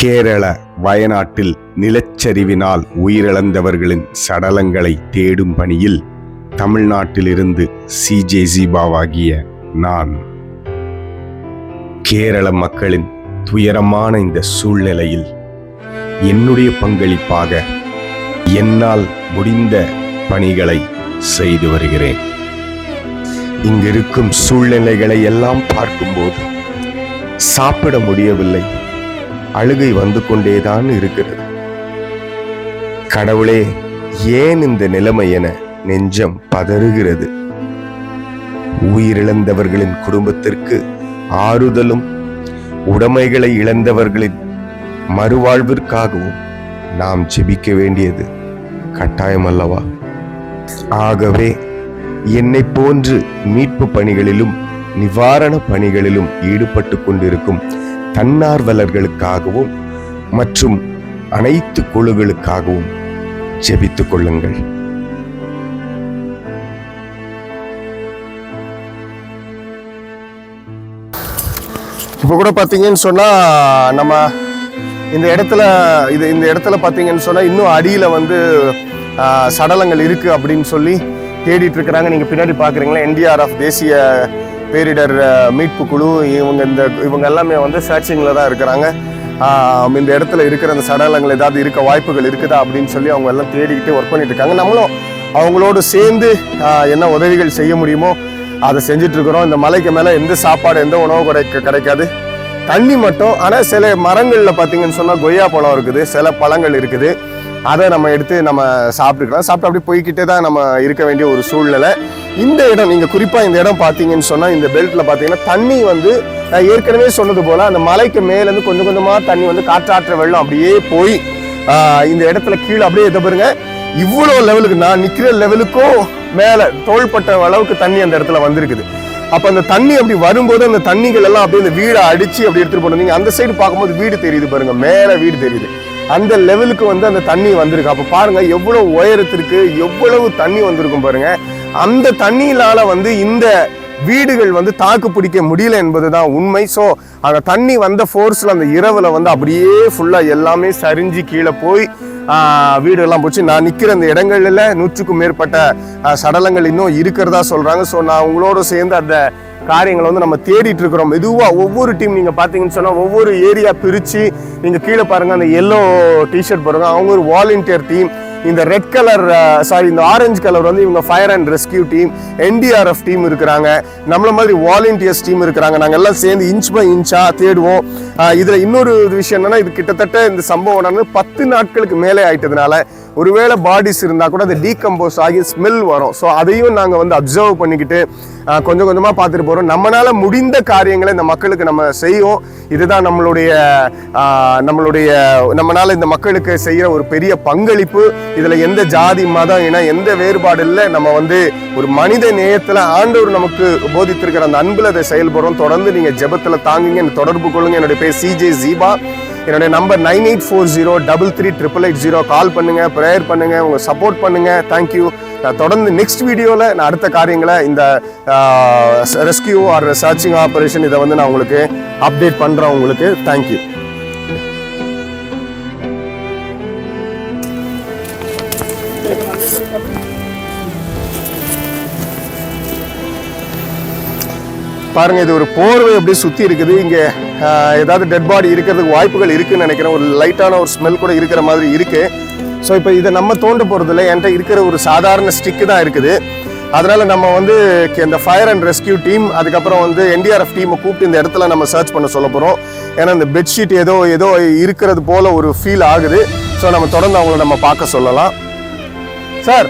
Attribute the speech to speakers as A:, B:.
A: கேரள வயநாட்டில் நிலச்சரிவினால் உயிரிழந்தவர்களின் சடலங்களை தேடும் பணியில் தமிழ்நாட்டிலிருந்து சிஜே ஜீபாவாகிய நான். கேரள மக்களின் துயரமான இந்த சூழ்நிலையில் என்னுடைய பங்களிப்பாக என்னால் முடிந்த பணிகளை செய்து வருகிறேன். இங்கிருக்கும் சூழ்நிலைகளை எல்லாம் பார்க்கும்போது சாப்பிட முடியவில்லை. அழுகை வந்து கொண்டேதான் இருக்கிறது. கடவுளே ஏன் இந்த நிலைமை என நெஞ்சம் பதறுகிறது? உயிரிழந்தவர்களின் குடும்பத்திற்கு ஆறுதலும் உடைமைகளை இழந்தவர்களின் மறுவாழ்விற்காகவும் நாம் ஜெபிக்க வேண்டியது கட்டாயம் அல்லவா? ஆகவே என்னை போன்று மீட்பு பணிகளிலும் நிவாரண பணிகளிலும் ஈடுபட்டு கொண்டிருக்கும் தன்னார்வலர்களுக்காகவும் மற்றும் அனைத்து குழுக்களுக்காகவும் ஜெபித்துக் கொள்ளுங்கள்.
B: இப்போ கூட பார்த்தீங்கன்னு சொன்னால் நம்ம இந்த இடத்துல இது இந்த இடத்துல பார்த்தீங்கன்னு சொன்னால் இன்னும் அடியில் வந்து சடலங்கள் இருக்குது அப்படின்னு சொல்லி தேடிட்டு இருக்கிறாங்க. நீங்கள் பின்னாடி பார்க்குறீங்களா என்டிஆர்எஃப் தேசிய பேரிடர் மீட்பு குழு இவங்க இந்த இவங்க எல்லாமே வந்து சர்ச்சிங்கில் தான் இருக்கிறாங்க. இந்த இடத்துல இருக்கிற அந்த சடலங்கள் ஏதாவது இருக்க வாய்ப்புகள் இருக்குதா அப்படின்னு சொல்லி அவங்க எல்லாம் தேடிக்கிட்டு ஒர்க் பண்ணிட்டு இருக்காங்க. நம்மளும் அவங்களோடு சேர்ந்து என்ன உதவிகள் செய்ய முடியுமோ அதை செஞ்சுட்டு இருக்கிறோம். இந்த மலைக்கு மேலே எந்த சாப்பாடு எந்த உணவு கிடைக்க கிடைக்காது. தண்ணி மட்டும் ஆனால் சில மரங்களில் பார்த்தீங்கன்னு சொன்னால் கொய்யா பழம் இருக்குது சில பழங்கள் இருக்குது. அதை நம்ம எடுத்து நம்ம சாப்பிட்டுக்கலாம். சாப்பிட்டு அப்படி போய்கிட்டே தான் நம்ம இருக்க வேண்டிய ஒரு சூழ்நிலை. இந்த இடம் நீங்கள் குறிப்பாக இந்த இடம் பார்த்தீங்கன்னு சொன்னால் இந்த பெல்ட்டில் பார்த்தீங்கன்னா தண்ணி வந்து நான் ஏற்கனவே சொன்னது போல் அந்த மலைக்கு மேலேருந்து கொஞ்சம் கொஞ்சமாக தண்ணி வந்து காற்றாற்ற வெள்ளம் அப்படியே போய் இந்த இடத்துல கீழே அப்படியே இதை பாருங்க. இவ்வளோ லெவலுக்கு நான் நிற்கிற லெவலுக்கும் மேலே தோள்பட்ட அளவுக்கு தண்ணி அந்த இடத்துல வந்திருக்குது. அப்போ அந்த தண்ணி அப்படி வரும்போது அந்த தண்ணிகள் எல்லாம் அப்படியே இந்த வீடை அடித்து அப்படி எடுத்துகிட்டு போனீங்க அந்த சைடு பார்க்கும்போது வீடு தெரியுது பாருங்க. மேலே வீடு தெரியுது. அந்த லெவலுக்கு வந்து அந்த தண்ணி வந்திருக்கு. அப்போ பாருங்க எவ்வளவு உயரத்திற்கு எவ்வளவு தண்ணி வந்திருக்கும் பாருங்க. அந்த தண்ணியினால வந்து இந்த வீடுகள் வந்து தாக்கு பிடிக்க முடியல என்பதுதான் உண்மை. ஸோ அந்த தண்ணி வந்த ஃபோர்ஸில் அந்த இரவில் வந்து அப்படியே ஃபுல்லாக எல்லாமே சரிஞ்சு கீழே போய் வீடெல்லாம் போச்சு. நான் நிற்கிற அந்த இடங்கள்ல நூற்றுக்கும் மேற்பட்ட சடலங்கள் இன்னும் இருக்கிறதா சொல்கிறாங்க ஸோ நான் உங்களோட சேர்ந்து அந்த காரியங்களை வந்து நம்ம தேடிட்டு இருக்கிறோம். மெதுவாக ஒவ்வொரு டீம் நீங்கள் பார்த்தீங்கன்னு சொன்னால் ஒவ்வொரு ஏரியா பிரித்து நீங்கள் கீழே பாருங்கள் அந்த எல்லோ டிஷர்ட் பாருங்கள் அவங்க ஒரு வாலண்டியர் டீம் இந்த ரெட் கலர் சாரி இந்த ஆரஞ்சு கலர் வந்து இவங்க fire and rescue team NDRF team இருக்கிறாங்க. நம்மள மாதிரி வாலண்டியர்ஸ் டீம் இருக்கிறாங்க. நாங்கள் எல்லாம் சேர்ந்து இன்ச் பை இன்ச்சாக தேடுவோம். இதில் இன்னொரு விஷயம் என்னன்னா இது கிட்டத்தட்ட இந்த சம்பவம் நடந்து பத்து நாட்களுக்கு மேலே ஆயிட்டதுனால ஒருவேளை பாடிஸ் இருந்தால் கூட அது டீகம்போஸ் ஆகி ஸ்மெல் வரும். ஸோ அதையும் நாங்கள் வந்து அப்சர்வ் பண்ணிக்கிட்டு கொஞ்சம் கொஞ்சமாக பார்த்துட்டு போகிறோம் நம்மளால் முடிந்த காரியங்களை இந்த மக்களுக்கு நம்ம செய்வோம். இதுதான் நம்மளுடைய நம்மளுடைய நம்மளால் இந்த மக்களுக்கு செய்கிற ஒரு பெரிய பங்களிப்பு. இதில் எந்த ஜாதி மதம் இனம் எந்த வேறுபாடு இல்லை. நம்ம வந்து ஒரு மனித நேயத்தில் ஆண்டவர் நமக்கு போதித்திருக்கிற அந்த அன்பில் அதை செயல்படுறோம். தொடர்ந்து நீங்கள் ஜெபத்தில் தாங்குங்க. தொடர்பு கொள்ளுங்க. என்னுடைய பேர் சிஜே ஜீபா என்னுடைய number nine eight four zero double three triple eight zero call பண்ணுங்கள் ப்ரேயர் பண்ணுங்கள் உங்கள் சப்போர்ட் பண்ணுங்கள் தேங்க்யூ தொடர்ந்து நெக்ஸ்ட் வீடியோவில் நான் அடுத்த காரியங்களை இந்த ரெஸ்கியூ ஆர் சர்ச்சிங் ஆப்ரேஷன் இதை வந்து நான் உங்களுக்கு அப்டேட் பண்ணுறேன் உங்களுக்கு. தேங்க்யூ பாருங்க இது ஒரு போர்வை அப்படியே சுத்தி இருக்குது. இங்க ஏதாவது டெட் பாடி இருக்கிறதுக்கு வாய்ப்புகள் இருக்குன்னு நினைக்கிறேன். ஒரு லைட்டான ஒரு ஸ்மெல் கூட இருக்கிற மாதிரி இருக்கு. ஸோ இப்போ இதை நம்ம தோண்ட போகிறதில்ல என்கிட்ட இருக்கிற ஒரு சாதாரண ஸ்டிக்கு தான் இருக்குது. அதனால் நம்ம வந்து இந்த ஃபயர் அண்ட் ரெஸ்கியூ டீம் அதுக்கப்புறம் வந்து என்டிஆர்எஃப் டீமை கூப்பிட்டு இந்த இடத்துல நம்ம சர்ச் பண்ண சொல்ல போகிறோம் ஏன்னா இந்த பெட்ஷீட் ஏதோ ஏதோ இருக்கிறது போல் ஒரு ஃபீல் ஆகுது. ஸோ நம்ம தொடர்ந்து அவங்கள நம்ம பார்க்க சொல்லலாம். சார்